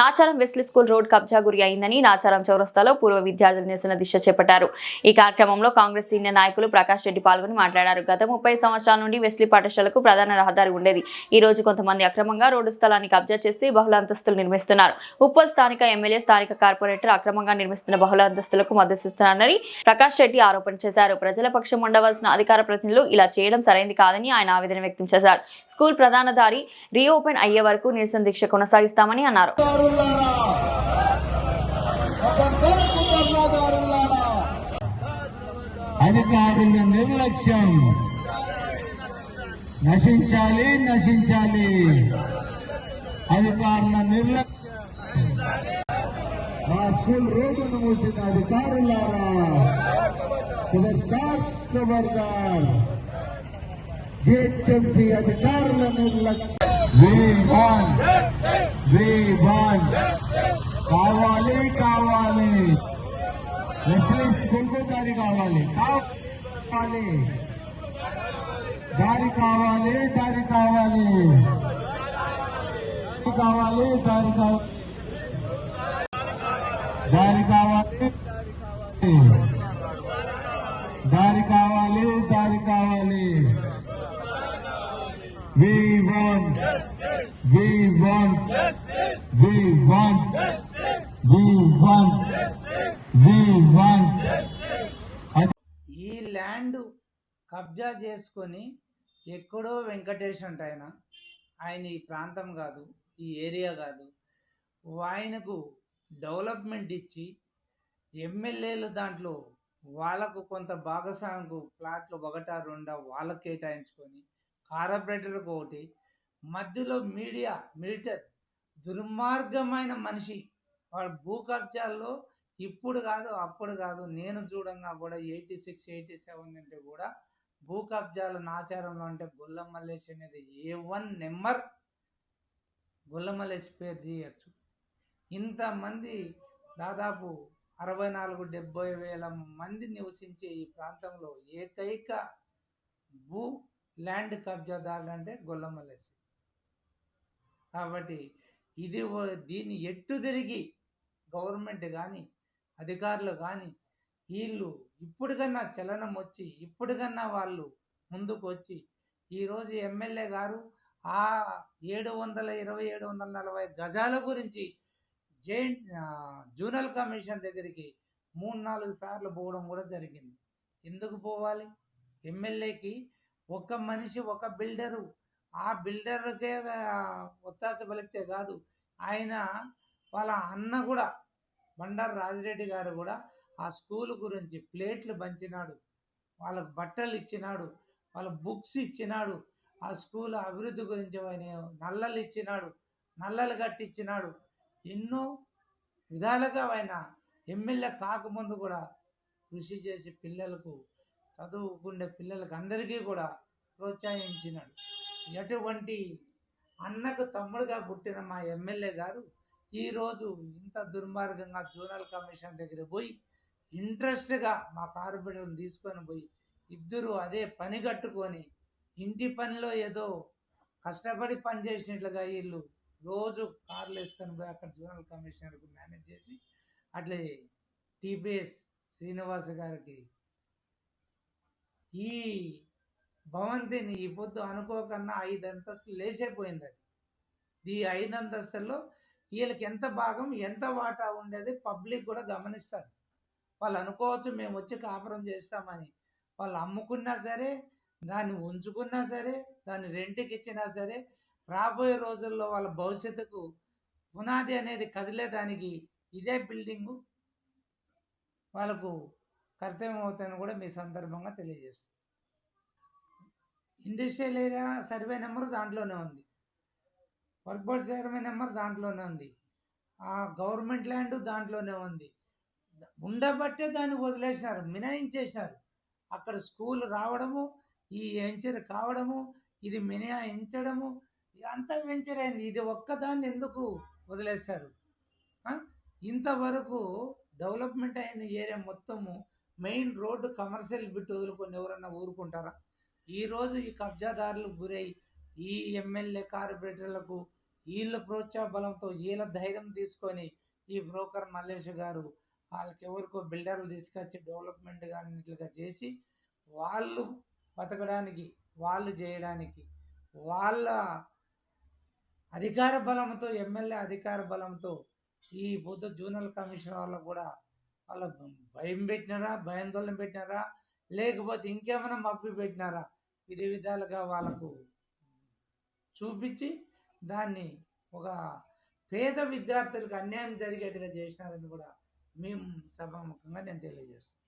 Nacharam Wesley school road కబ్జా గురి అయిందని నాచారం చౌరస్తాలో పూర్వ విద్యార్థులు నిరసన దిశ చేపట్టారు. ఈ కార్యక్రమంలో కాంగ్రెస్ సీనియర్ నాయకులు ప్రకాష్ రెడ్డి పాల్గొని మాట్లాడారు. గత ముప్పై సంవత్సరాల నుండి వెస్లీ పాఠశాలకు ప్రధాన రహదారి ఉండేది. ఈ రోజు కొంతమంది అక్రమంగా రోడ్డు స్థలాన్ని కబ్జా చేసి బహుళ అంతస్తులు నిర్మిస్తున్నారు. ఉప్పల్ స్థానిక ఎమ్మెల్యే స్థానిక కార్పొరేటర్ అక్రమంగా నిర్మిస్తున్న బహుళ అంతస్తులకు మద్దతిస్తున్నారని ప్రకాష్ రెడ్డి ఆరోపణ చేశారు. ప్రజల పక్షం ఉండవలసిన అధికార ప్రతినిధులు ఇలా చేయడం సరైంది కాదని ఆయన ఆవేదన వ్యక్తం చేశారు. స్కూల్ ప్రధాన దారి రీఓపెన్ అయ్యే వరకు నిరసన దీక్ష కొనసాగిస్తామని అన్నారు. దారులారా అబద్ధపు ధర్మదారులారా అధికారుల నిర్లక్ష్యం. నశించాలి నశించాలి. అధికారుల నిర్లక్ష్యం. ఆ స్కూల్ రోడ్డును మూసిన అధికారులారా ఖబర్దార్ జిహెచ్ఎంసీ అధికారుల నిర్లక్ష్యం. We want, we want, కావాలి కావాలి వెస్లీ స్కూల్కు దారి కావాలి కావాలి దారి కావాలి దారి కావాలి కావాలి దారి కావాలి దారి కావాలి దారి కావాలి దారి కావాలి We want, want justice. we want, we want, we want. ఈ ల్యాండ్ కబ్జా చేసుకొని ఎక్కడో వెంకటేష్ అంట ఆయన ఆయన ఈ ప్రాంతం కాదు ఈ ఏరియా కాదు ఆయనకు డెవలప్మెంట్ ఇచ్చి ఎమ్మెల్యేలు దాంట్లో వాళ్ళకు కొంత భాగస్వామికు ప్లాట్లు ఒకట రెండా వాళ్ళకు కేటాయించుకొని కార్పొరేటర్కి ఒకటి మధ్యలో మీడియా మిలిటర్ దుర్మార్గమైన మనిషి. వాడు భూ కబ్జాల్లో ఇప్పుడు కాదు అప్పుడు కాదు నేను చూడంగా కూడా ఎయిటీ సిక్స్ ఎయిటీ సెవెన్ అంటే కూడా భూ కబ్జాల నాచారంలో అంటే గొల్ల మల్లేష్ అనేది A one number Golla Mallesh పేరు తీయచ్చు. ఇంతమంది దాదాపు అరవై నాలుగు డెబ్బై వేల మంది నివసించే ఈ ప్రాంతంలో ఏకైక భూ ల్యాండ్ కబ్జాదారులు అంటే గొల్లమల్లేశ్ కాబట్టి ఇది దీన్ని ఎట్టు తిరిగి గవర్నమెంట్ కానీ అధికారులు కానీ వీళ్ళు ఇప్పటికన్నా చలనం వచ్చి ఇప్పటికన్నా వాళ్ళు ముందుకు వచ్చి ఈరోజు ఎమ్మెల్యే గారు ఆ ఏడు వందల ఇరవై ఏడు వందల నలభై గజాల గురించి జైంట్ జూనల్ కమిషన్ దగ్గరికి మూడు నాలుగు సార్లు పోవడం కూడా జరిగింది. ఎందుకు పోవాలి? ఎమ్మెల్యేకి ఒక మనిషి ఒక బిల్డరు ఆ బిల్డర్కే ఒత్తాస పలికితే కాదు. ఆయన వాళ్ళ అన్న కూడా బండారు రాజిరెడ్డి గారు కూడా ఆ స్కూల్ గురించి ప్లేట్లు పంచినాడు. వాళ్ళకు బట్టలు ఇచ్చినాడు. వాళ్ళ బుక్స్ ఇచ్చినాడు. ఆ స్కూల్ అభివృద్ధి గురించి ఆయన నల్లలు ఇచ్చినాడు. నల్లలు కట్టించినాడు ఎన్నో విధాలుగా ఆయన ఎమ్మెల్యే కాకముందు కూడా కృషి చేసి పిల్లలకు చదువుకునే పిల్లలకు అందరికీ కూడా ప్రోత్సహించినాడు. ఎటువంటి అన్నకు తమ్ముడుగా పుట్టిన మా ఎమ్మెల్యే గారు ఈరోజు ఇంత దుర్మార్గంగా జోనల్ కమిషన్ దగ్గర పోయి ఇంట్రెస్ట్గా మా కార్పొరేటర్ని తీసుకొని పోయి ఇద్దరు అదే పని కట్టుకొని ఇంటి పనిలో ఏదో కష్టపడి పని చేసినట్లుగా వీళ్ళు రోజు కార్లు వేసుకొని పోయి అక్కడ జోనల్ కమిషనర్కు మేనేజ్ చేసి అట్లే టీపీఎస్ శ్రీనివాస గారికి ఈ భవంతిని ఈ పొద్దు అనుకోకన్నా ఐదు అంతస్తులు లేచైపోయింది అది. ఈ ఐదు అంతస్తుల్లో వీళ్ళకి ఎంత భాగం ఎంత వాటా ఉండేది పబ్లిక్ కూడా గమనిస్తారు. వాళ్ళు అనుకోవచ్చు మేము వచ్చి కాపురం చేస్తామని. వాళ్ళు అమ్ముకున్నా సరే దాన్ని ఉంచుకున్నా సరే దాన్ని రెంట్కి ఇచ్చినా సరే రాబోయే రోజుల్లో వాళ్ళ భవిష్యత్తుకు పునాది అనేది కదిలేదానికి ఇదే బిల్డింగు. వాళ్ళకు కర్తవ్యం అవుతుందని కూడా మీ సందర్భంగా తెలియజేస్తుంది ఇండస్ట్రియల్ ఏరియా సర్వే నెంబర్ దాంట్లోనే ఉంది. వర్క్ బోర్డ్ సర్వే నెంబర్ దాంట్లోనే ఉంది. ఆ గవర్నమెంట్ ల్యాండ్ దాంట్లోనే ఉంది. ఉండబట్టే దాన్ని వదిలేసినారు మినహాయించేసినారు. అక్కడ స్కూల్ రావడము ఈ వెంచర్ కావడము ఇది మినహాయించడము ఇదంతా వెంచర్ అయింది. ఇది ఒక్కదాన్ని ఎందుకు వదిలేస్తారు? ఇంతవరకు డెవలప్మెంట్ అయిన ఏరియా మొత్తము మెయిన్ రోడ్డు కమర్షియల్ బిట్ వదులుకొని ఎవరన్నా ఊరుకుంటారా? ఈరోజు ఈ కబ్జాదారులకు గురై ఈ ఎమ్మెల్యే కార్పొరేటర్లకు వీళ్ళ ప్రోత్సాహ బలంతో వీళ్ళ ధైర్యం తీసుకొని ఈ బ్రోకర్ మల్లేష్ గారు వాళ్ళకి ఎవరికో బిల్డర్లు తీసుకొచ్చి డెవలప్మెంట్ కానీ చేసి వాళ్ళు బతకడానికి వాళ్ళు చేయడానికి వాళ్ళ అధికార బలంతో ఎమ్మెల్యే అధికార బలంతో ఈ పొద్దు జూనల్ కమిషన్ వాళ్ళకు కూడా వాళ్ళ భయం పెట్టినారా? భయాందోళన పెట్టినారా? లేకపోతే ఇంకేమైనా మబ్బి పెట్టినారా? విధి విధాలుగా వాళ్ళకు చూపించి దాన్ని ఒక పేద విద్యార్థులకు అన్యాయం జరిగేట్టుగా చేసినారని కూడా మేము సభాముఖంగా నేను తెలియజేస్తాను